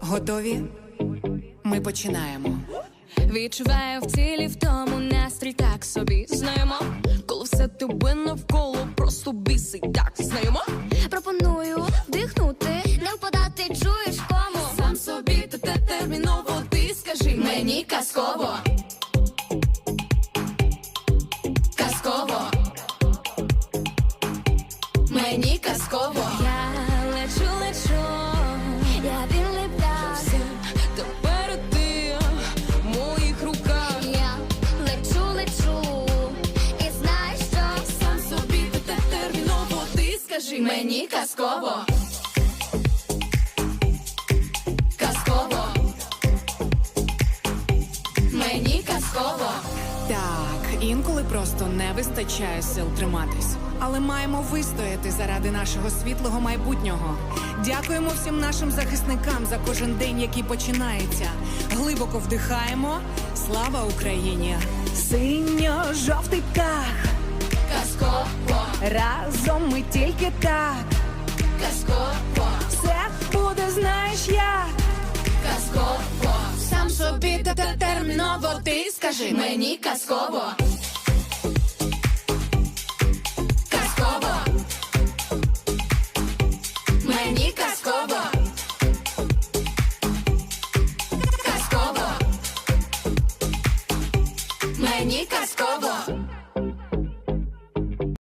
Готові? Ми починаємо. Відчуваю в тілі в тому настрій так собі знаємо, коли все тебе навколо просто бісить так знаємо. Пропоную вдихнути, не впадати, чуєш кому. Сам собі та те терміново ти скажи мені казково. Казково. Мені казково. Я ти скажи мені казково. Казково. Мені казково. Так, інколи просто не вистачає сил триматись. Але маємо вистояти заради нашого світлого майбутнього. Дякуємо всім нашим захисникам за кожен день, який починається. Глибоко вдихаємо. Слава Україні! Синьо-жовтий птах разом ми тільки так. Казково все буде, знаєш як Казково сам собі та -те терміново ти скажи мені казково. Казково мені казково. Казково мені казково.